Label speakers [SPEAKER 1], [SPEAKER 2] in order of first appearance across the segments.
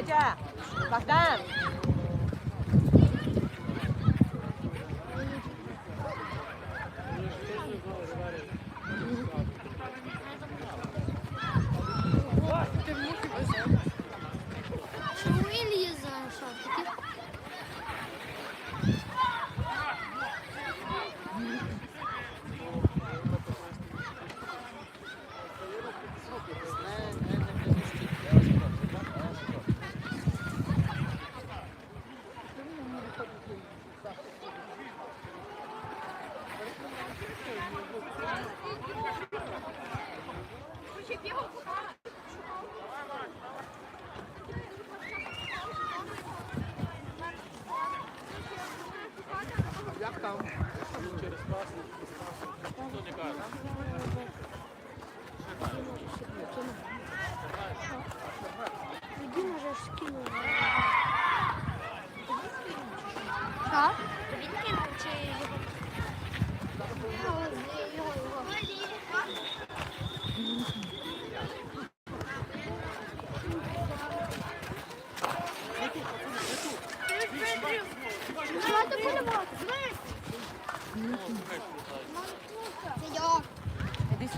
[SPEAKER 1] Бодя,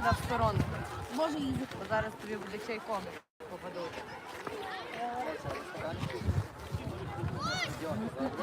[SPEAKER 1] сюди в сторону. Може їздити. Бо зараз тобі буде чайком попадуть.
[SPEAKER 2] Куди?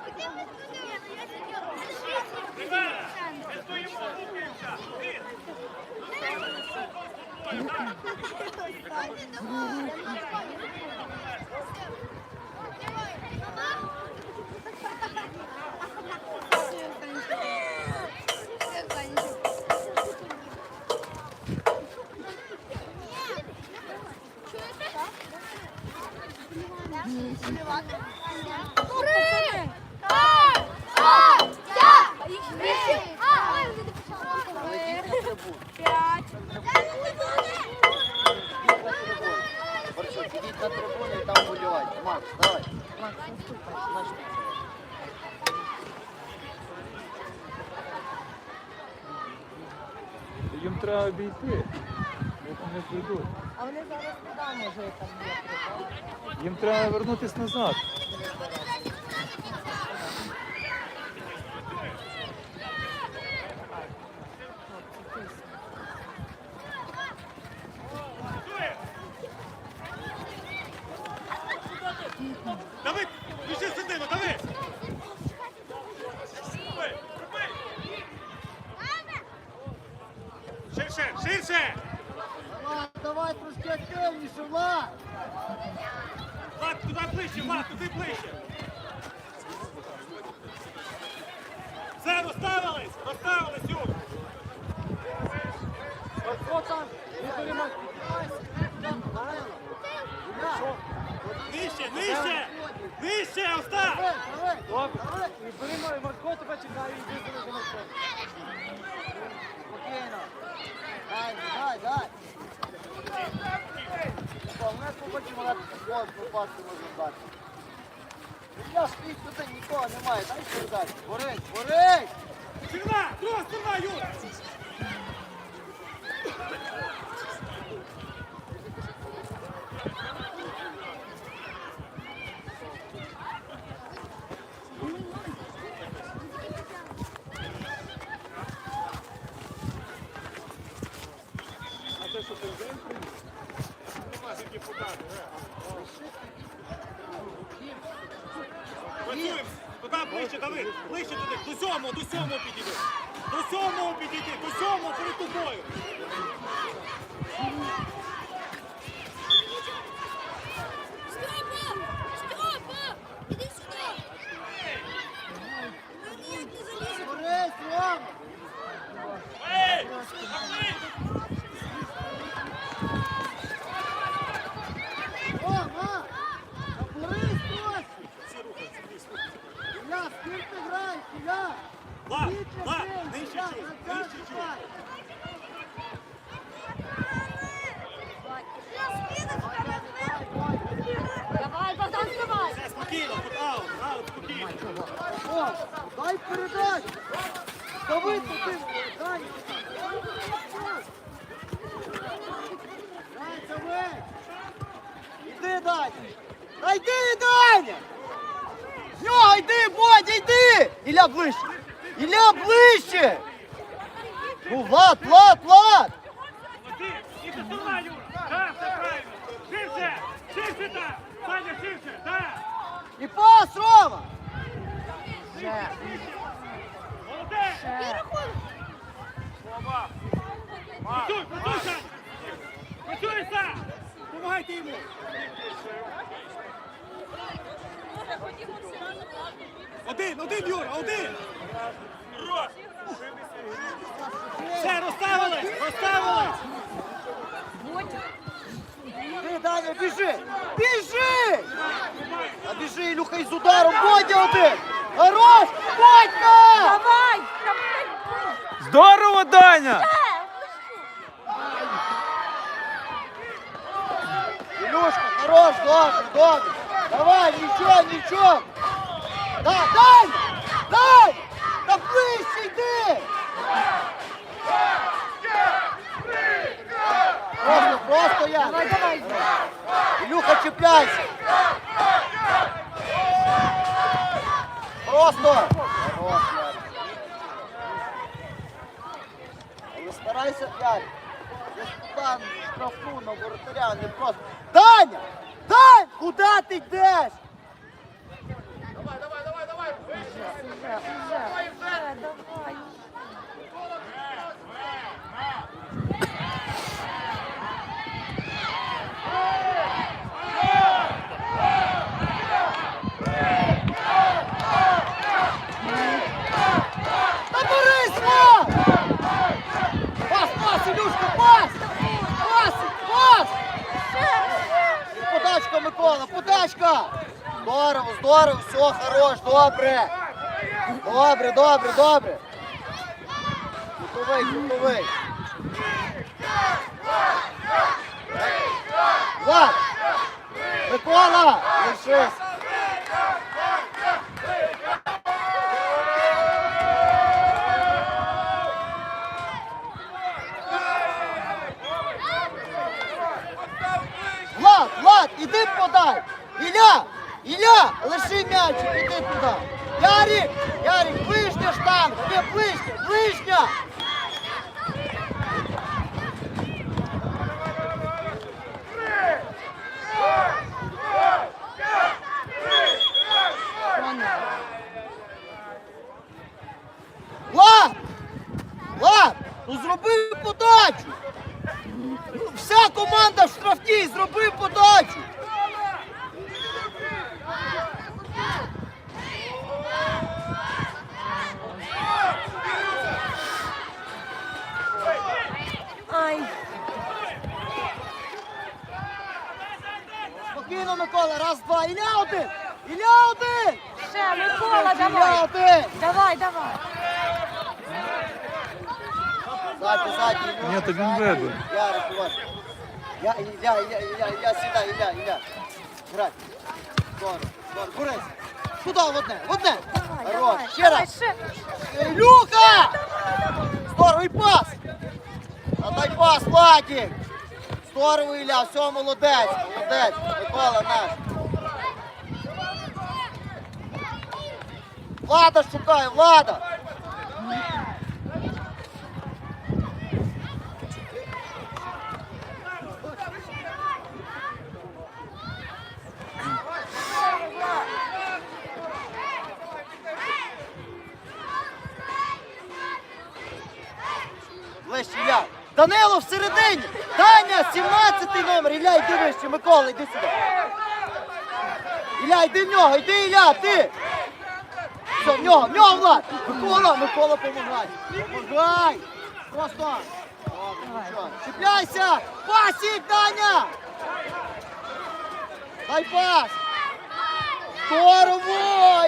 [SPEAKER 3] Open the wall!
[SPEAKER 4] Їм треба вернутися назад.
[SPEAKER 5] Давид, біжи сюди, ну дави! Ширше, ширше!
[SPEAKER 3] Влад, давай трошки активніше, Влад.
[SPEAKER 5] Влад, туди ближче, Влад, туди ближче! Все, розставились, розставились, Юр! Нижче, нижче! Нижче, Остап!
[SPEAKER 3] Добре. І бери Марко, тебе чекає, і йди за Марко. Спокійно. Дай, дай, дай. О, Ми побачимо, як футбол можна дати. Я стоїть туди, нікого немає, дай передати. Борись, борись!
[SPEAKER 5] Черва! друга сторона, Юр! Працює, Туди ближче, Давид, ближче туди, до сьомого, до сьомого підійди. До сьомого підійди, до сьомого перед тобою.
[SPEAKER 2] Степа! Степа! Іди сюди! Ми ніяк не заліземо.
[SPEAKER 3] Борись, Рома!
[SPEAKER 5] Ей! Пошли!
[SPEAKER 3] Рома! Борись трохи! Ілля, скільки граєш, Ілля?
[SPEAKER 5] Влад,
[SPEAKER 3] Більше
[SPEAKER 5] Влад,
[SPEAKER 3] бий,
[SPEAKER 5] нижче
[SPEAKER 3] Ілля,
[SPEAKER 5] чуть,
[SPEAKER 3] назад
[SPEAKER 5] нижче чуть.
[SPEAKER 3] грай.
[SPEAKER 1] Давай, Богдан, вставай!
[SPEAKER 5] Все, спокійно, тут аут, аут, спокійно.
[SPEAKER 3] О, дай передачу! Давид, ти, дай! Дай, Давид! Іди, Даня! Та йди, Даня! З нього йди, Бодя, йди! Ілля ближче! Ілля ближче! Ну, Влад, Влад, Влад!
[SPEAKER 5] Ти, і ти сама, Юра. Так, все правильно. Ширше, ширше так. Саня, ширше, так.
[SPEAKER 3] І пас, Рома!
[SPEAKER 1] Ще, ще.
[SPEAKER 5] Слова. Працюй, працюй. Працюй. Помагайте йому. Один, один, Юра, один. Все, розставили, розставили.
[SPEAKER 3] Ти, Даня, біжи! Біжи! А біжи, Ілюха, із ударом, Бодя один! Хорош! Бодька!
[SPEAKER 1] Давай! Та, блядь,
[SPEAKER 4] Здорово, Даня!
[SPEAKER 3] Ілюшка, хорош, добре, добре! Давай, нічого, нічого! Да, дай! Дай! Та ближче йди! Просто, я!
[SPEAKER 1] Давай, давай!
[SPEAKER 3] Ілюха, чіпляйся! Просто! Хорош, Але старайся, Ярик. Туди штрафну на воротаря, не просто. Даня! Дань! Куди ти йдеш?
[SPEAKER 1] Уже, уже, уже, давай!
[SPEAKER 3] Та борись, Влад! Пас, пас, Ілюшка, пас! Пас, пас! Подачка, Микола, подачка! Здорово, здорово, все, хорош, добре. Добре, добре, добре. Готовий, готовий. Микола! Лишись! Подай! Ілля! Ілля! Лиши м'ячик, іди туди! Ярик! Ярик, ближня там! Тобі ближня! Ближня! Влад! Влад! Ну зроби подачу! Вся команда в штрафній, зроби подачу!
[SPEAKER 1] Ай!
[SPEAKER 3] Спокійно, Ілля один! Ілля один!
[SPEAKER 1] Ще, Микола,
[SPEAKER 3] Ілля
[SPEAKER 1] давай!
[SPEAKER 3] один!
[SPEAKER 1] Давай, давай!
[SPEAKER 3] Ззаді, Ілля.
[SPEAKER 4] Ні, то він веде.
[SPEAKER 3] Ярик, уважно. Я, Ілля, Ілля, Ілля, Ілля, сідай, Ілля, Ілля. Грай. Здорово, здорово. Борис. Туди, в одне, в одне.
[SPEAKER 1] Давай,
[SPEAKER 3] Хорош.
[SPEAKER 1] давай!
[SPEAKER 3] Ще
[SPEAKER 1] давай,
[SPEAKER 3] раз.
[SPEAKER 1] ще!
[SPEAKER 3] Ілюха! Здорово, і пас! А дай пас, Владик! Здорово, Ілля, все, молодець, молодець. Микола наш. Влада шукає, влада! Ілля. Данило всередині! Даня, 17-й номер! Ілля, йди вище, Микола, йди сюди! Ілля, йди в нього, йди, Ілля, ти! Все, в нього, в нього, Влад. Микола, Микола, помагай. Помагай. Просто. Чіпляйся. Пасік, Даня. Дай пас. Здорово!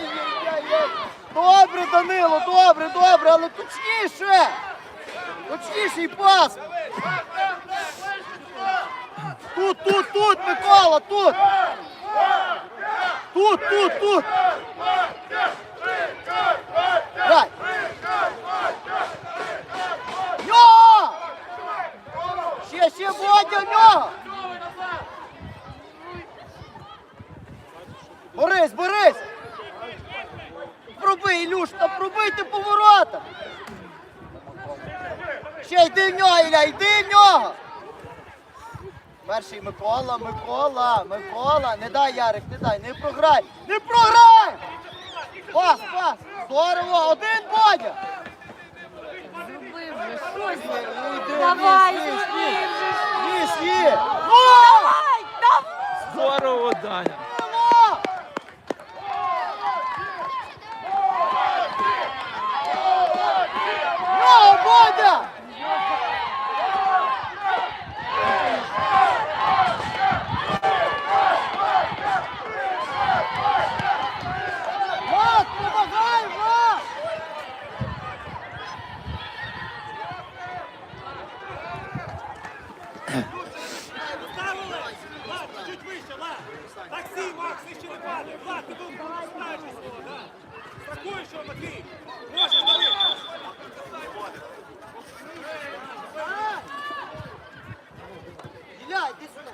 [SPEAKER 3] Добре, Данило, добре, добре, але точніше! Точніший пас! Тут, тут, тут, Микола, тут! Тут, тут, тут! Дай! В Нього! Ще, ще Водя в нього! Борис, Борис! Пробий, Ілюш, та пробийте поворота! Ще йди в нього, Ілля, йди в нього! Перший Микола, Микола, Микола, не дай Ярик, не дай, не програй! Не програй! Пас, пас! Здорово! Один Бодя!
[SPEAKER 1] Зроби вже щось. Давай, зроби вже щось.
[SPEAKER 3] Є!
[SPEAKER 4] Здорово, Даня.
[SPEAKER 3] Мамо! Ну, Бодя! Влад, помагай, Влад!
[SPEAKER 5] Ставили! Влад, чуть вище, Влад! Таксі, Макс, нижче не падай! Влад, ти тут справишся свого, да? Страхуєш його, Матвій! Можеш, дави!
[SPEAKER 3] Ілля, іди сюди.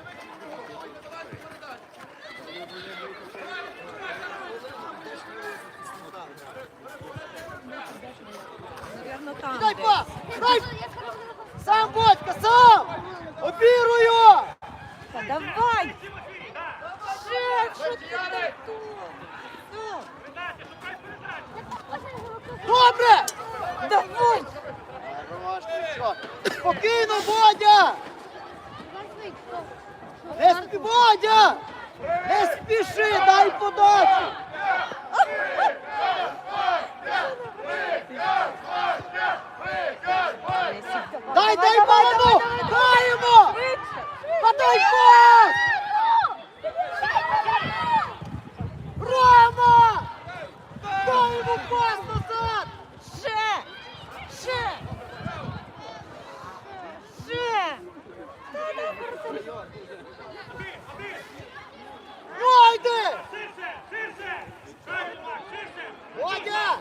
[SPEAKER 1] Наверно, там.
[SPEAKER 3] Дай
[SPEAKER 1] десь.
[SPEAKER 3] пас! Дай! Сам Бодька, сам! Обірую!
[SPEAKER 1] Та давай. Ще, що ти там тут? Ну,
[SPEAKER 3] Добре!
[SPEAKER 1] Давай.
[SPEAKER 3] Хорош, ти що? Спокійно, Бодя! Не спі, Бодя! Не спіши, дай подачу! Дай, дай балану! Дай йому!
[SPEAKER 1] Швидше.
[SPEAKER 3] Подай пас! Рома! Дай йому пас назад!
[SPEAKER 1] Ще. Ще. Ще.
[SPEAKER 3] Ну, йди!
[SPEAKER 5] Ширше, ширше! Правильно, Макс, ширше!
[SPEAKER 3] Бодя!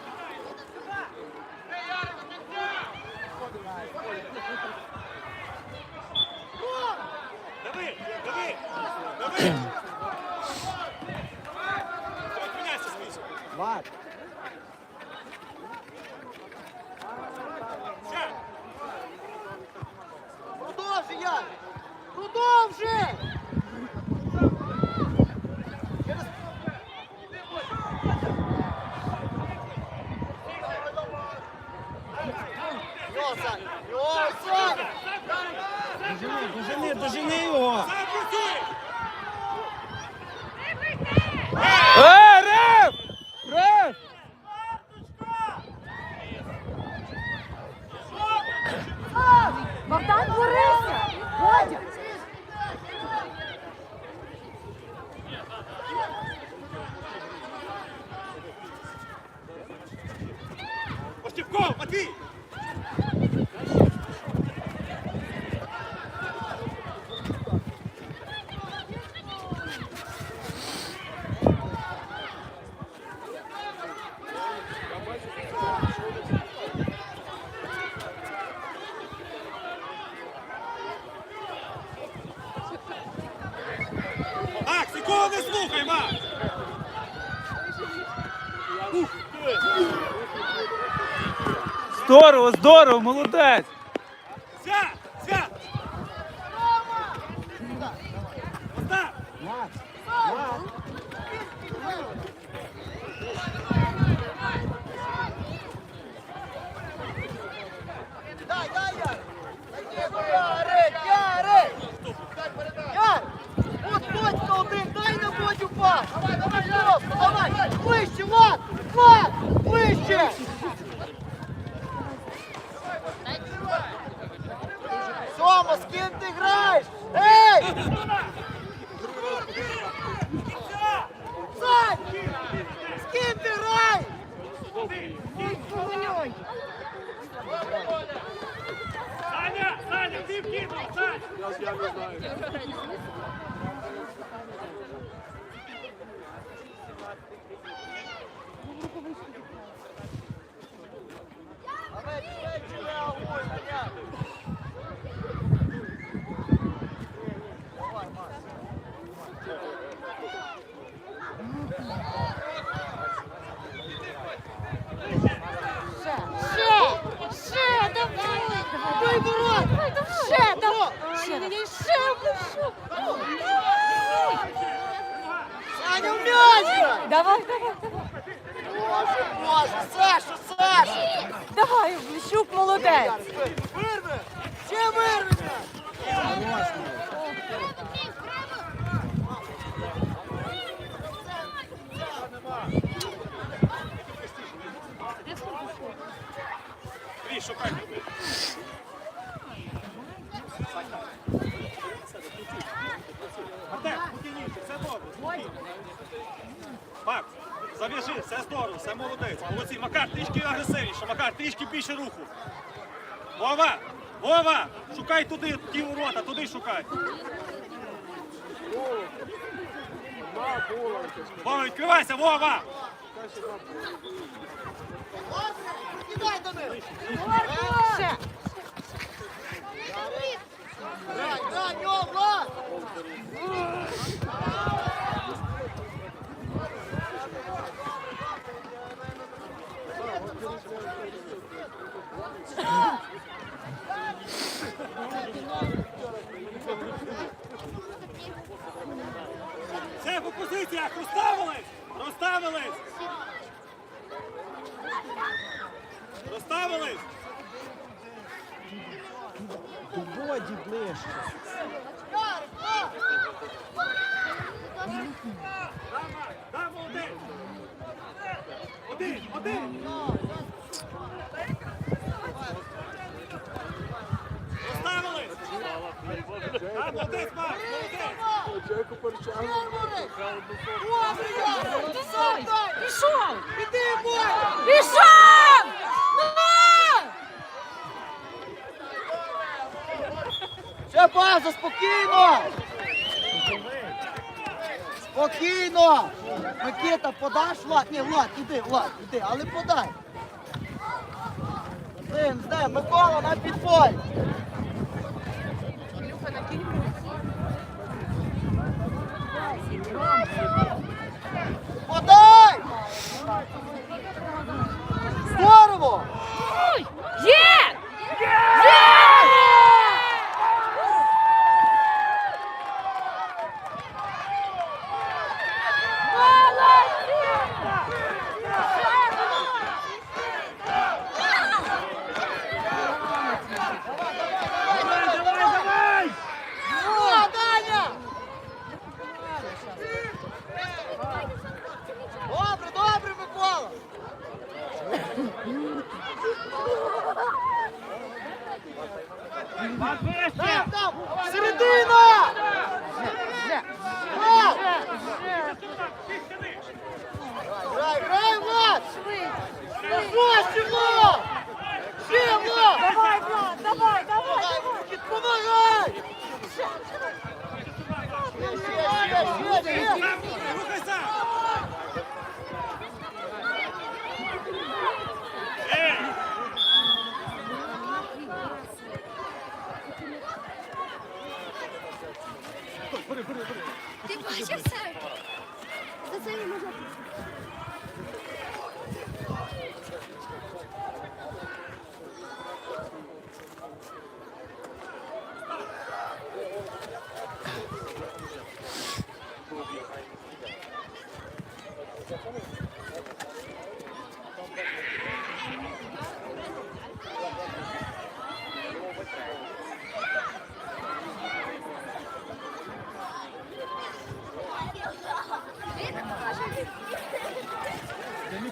[SPEAKER 5] Дави, дави! Дави! Відміняйся, Смісу!
[SPEAKER 3] Влад!
[SPEAKER 5] Ще!
[SPEAKER 3] Продовжуй, я! Дожини!
[SPEAKER 4] Дожени, дожени його. Здорово, здорово, молодець. そんな
[SPEAKER 3] の言ってく。Давай,
[SPEAKER 2] давай, давай.
[SPEAKER 3] Боже, боже, Саша, Саша!
[SPEAKER 1] Давай, Вліщук молодець.
[SPEAKER 3] Вирви! Ще вирви!
[SPEAKER 5] Твій, шукай. Артем, спокійніше, все добре, спокійно. Макс, зав'яжи, все здорово, все молодець. Молодці, Макар, трішки агресивніше, Макар, трішки більше руху. Вова, Вова, шукай туди, ті ворота, туди шукай. Вова, відкривайся, Вова!
[SPEAKER 3] Кидай до них! Грай, грай, нього, Влад!
[SPEAKER 5] Все по позиціях, розставились! Розставились! Розставились!
[SPEAKER 4] До боді ближче.
[SPEAKER 5] Дама один! Один, один! Розставились! Дама, молодець, Макс,
[SPEAKER 4] Джеку Перчану.
[SPEAKER 1] Пішов.
[SPEAKER 3] Іди, бой!
[SPEAKER 1] Пішов.
[SPEAKER 3] Ще база, спокійно! Спокійно! Микита, подаш, Влад? Ні, Влад, іди, Влад, іди, але подай. Син, де, Микола на підбой. Подай! Здорово!
[SPEAKER 1] Є!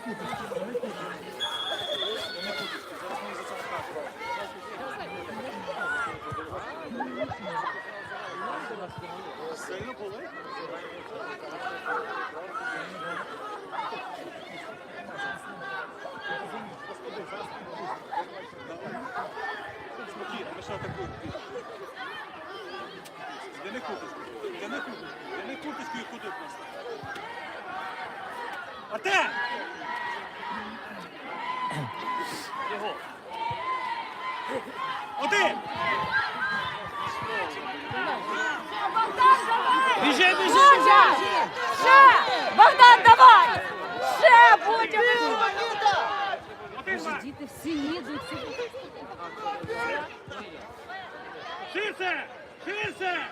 [SPEAKER 5] Thank you.
[SPEAKER 1] Діти всі їдуть.
[SPEAKER 5] Ширше! Ширше!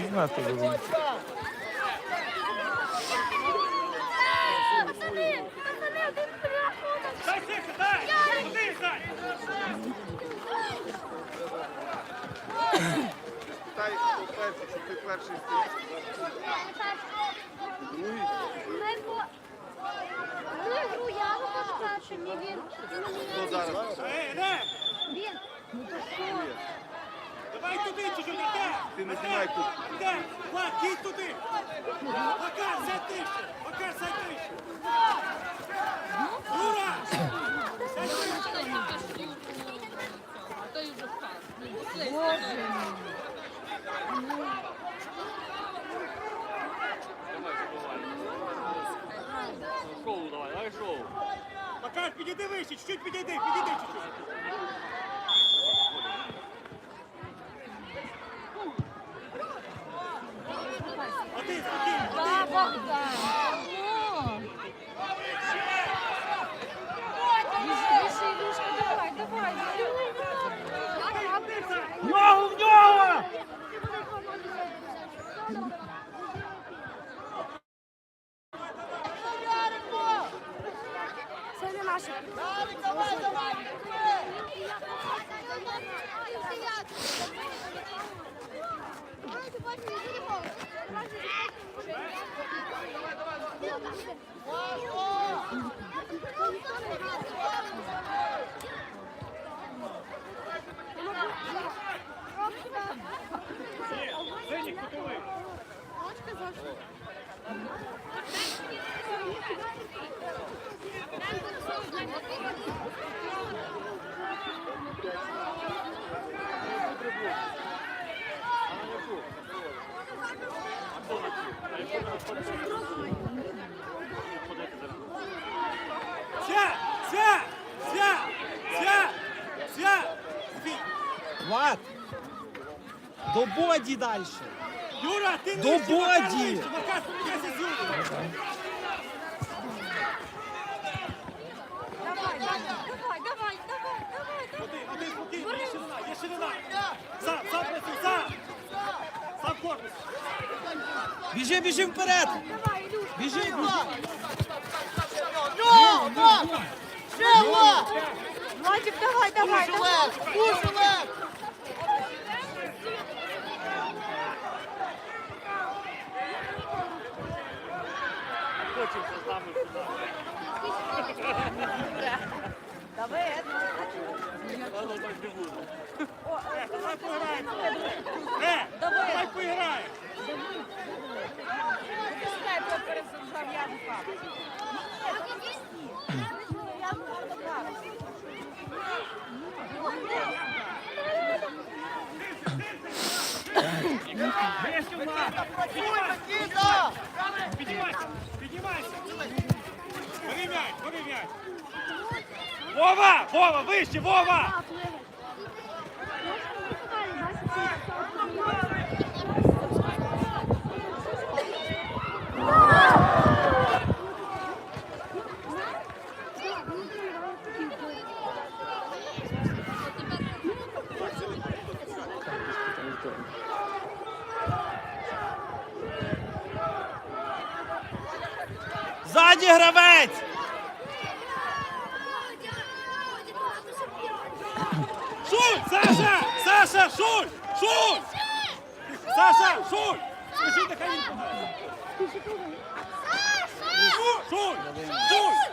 [SPEAKER 4] Не знаю, хто буде.
[SPEAKER 5] Дай сирше, дай! Один, дай!
[SPEAKER 6] Дай перший, щоб ти перший стоїш. Другий.
[SPEAKER 2] Ну, ігру я буду першим, не він.
[SPEAKER 6] Хто зараз?
[SPEAKER 5] Ей, не!
[SPEAKER 2] Він.
[SPEAKER 5] Давай туди чуть-чуть, Артем!
[SPEAKER 6] Ти не знімай тут.
[SPEAKER 5] Артем, Влад, їдь туди! Макар, сядь нижче! Макар, сядь нижче! Юра! Сядь нижче!
[SPEAKER 7] Шоу давай, давай шоу.
[SPEAKER 5] Макар, підійди вище, чуть-чуть підійди, підійди чуть-чуть. А ти, спокійно,
[SPEAKER 1] а
[SPEAKER 5] один.
[SPEAKER 1] Богдан! Ну! Біжи, біжи, Ілюшка, давай, давай!
[SPEAKER 5] Ногу в нього!
[SPEAKER 2] Це не наше.
[SPEAKER 5] Синій, кутовий. Ся! Ся! Ся! Ся! Ся! Стій!
[SPEAKER 8] Влад! До боді далі.
[SPEAKER 5] Юра, ти
[SPEAKER 8] До боді!
[SPEAKER 1] Давай, давай, давай, давай, давай, давай!
[SPEAKER 5] Один, один, спокійно, є ширина, є ширина. Сам, сам працюй, сам! Сам корпус.
[SPEAKER 8] Біжи, біжи вперед!
[SPEAKER 1] Давай, Ілюш!
[SPEAKER 8] Біжи!
[SPEAKER 1] Владик, давай, давай, давай!
[SPEAKER 3] дуже легко!
[SPEAKER 7] Хочемося з нами сюди.
[SPEAKER 1] Давай,
[SPEAKER 7] Ладно, так не буде.
[SPEAKER 5] Давай пограємо. Е, давай поіграємо.
[SPEAKER 1] Сідай, хто пересаджав, я не папа.
[SPEAKER 5] Вище, Влад. Піднімайся,
[SPEAKER 3] Нікіта!
[SPEAKER 5] піднімайся, піднімайся. Бери м'яч. Вова, Вова, вище, Вова!
[SPEAKER 8] Ззаді гравець!
[SPEAKER 5] Шуль, Саша, Саша, Шуль, Шуль! Саша, Шуль! скажіть, нехай він подає. Жуй! Жуй!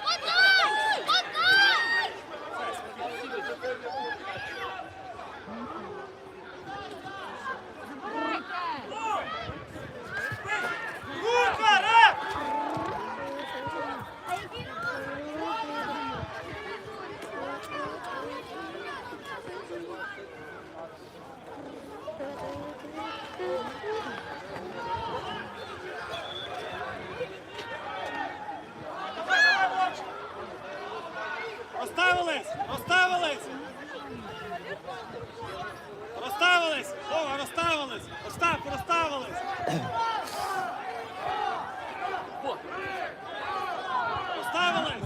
[SPEAKER 5] Розставились! Розставились! Розставились! Вова, розставились! Остапку, розставились! Розставились!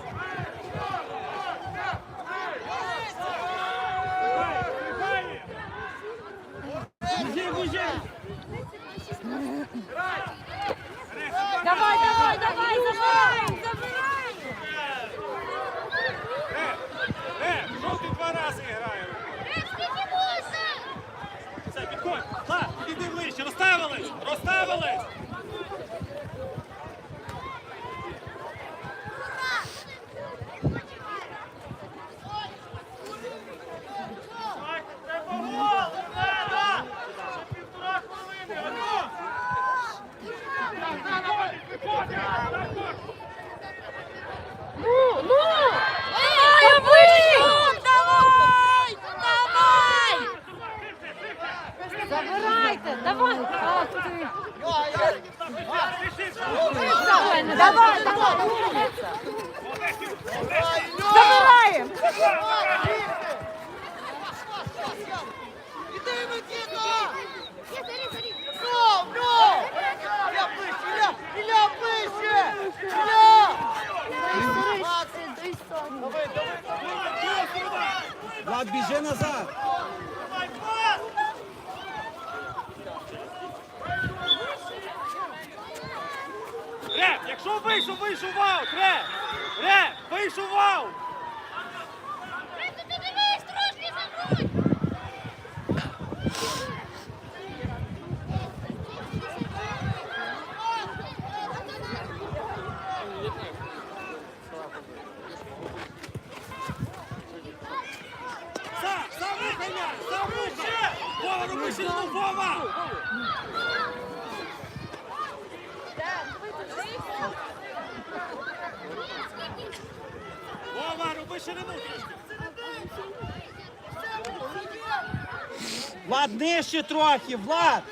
[SPEAKER 5] Біжи, біжи!
[SPEAKER 2] Давай, давай, давай, забирай, забирай.
[SPEAKER 5] Е, е, жовтий два рази грає. Все, підходь. Так, підійди ближче. Розставились! Розставились!
[SPEAKER 2] Ну, ну. Давай, Вийшов, давай, давай. Забирайте, давай. Ах ти. Давай, давай, умниця. Забираємо.
[SPEAKER 3] Іди, Микита! Ну, ну! Ілля ближче, Ілля! Ілля ближче! Ілля! Давай, давай,
[SPEAKER 8] Влад, біжи назад.
[SPEAKER 5] Якщо вийшов, вийшов вау! Реп! Реп, вийшов вау! Сам, сам рухай м'яч, сам рухай! Вова, роби ширину, Вова! Вова, роби ширину трішки!
[SPEAKER 8] Влад, нижче трохи, Влад.